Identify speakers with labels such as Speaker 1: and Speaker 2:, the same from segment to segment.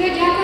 Speaker 1: even have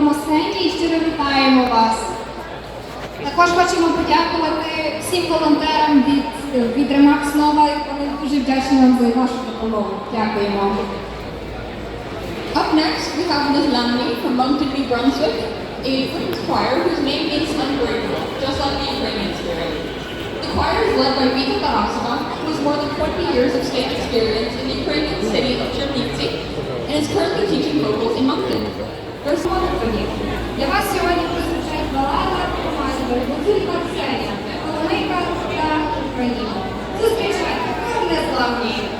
Speaker 2: їхньому і щиро вітаємо вас. Також хочемо подякувати всім волонтерам від, від Ремакс Нова. Вони дуже вдячні вам за вашу допомогу. Дякуємо.
Speaker 1: Up next, we have Ms. From Moncton, New Brunswick, a women's choir whose name means unbreakable, just like the Ukrainian spirit. The choir is led by Vita Tarasova, who has more than 20 years of stage experience in the
Speaker 2: Для вас сьогодні прозвучать балада команди Гуцулька Ксенія, Коломийка та Україна. Зустрічайте, кожне
Speaker 1: Ms.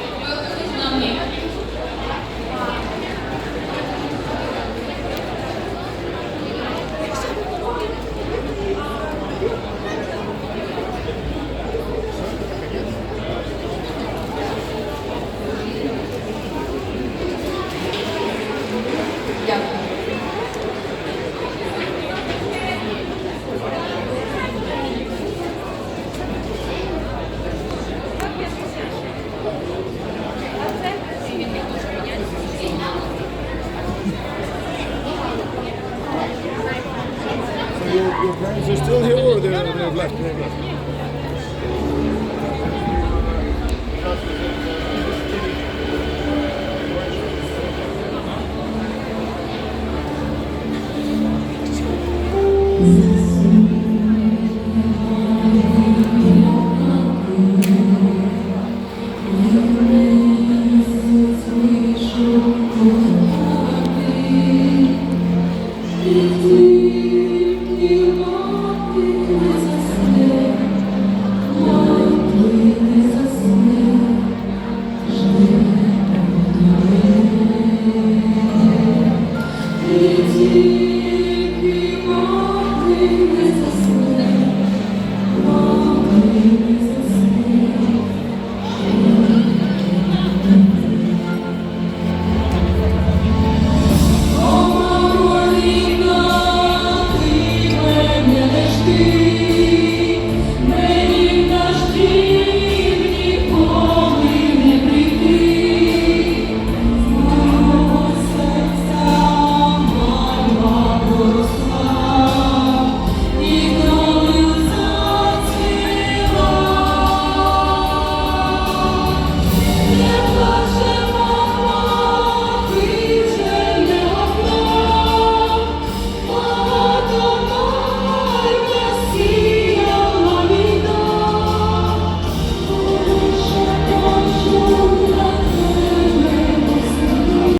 Speaker 3: your, your parents are still here or they're, they've left? They've left. Thank you.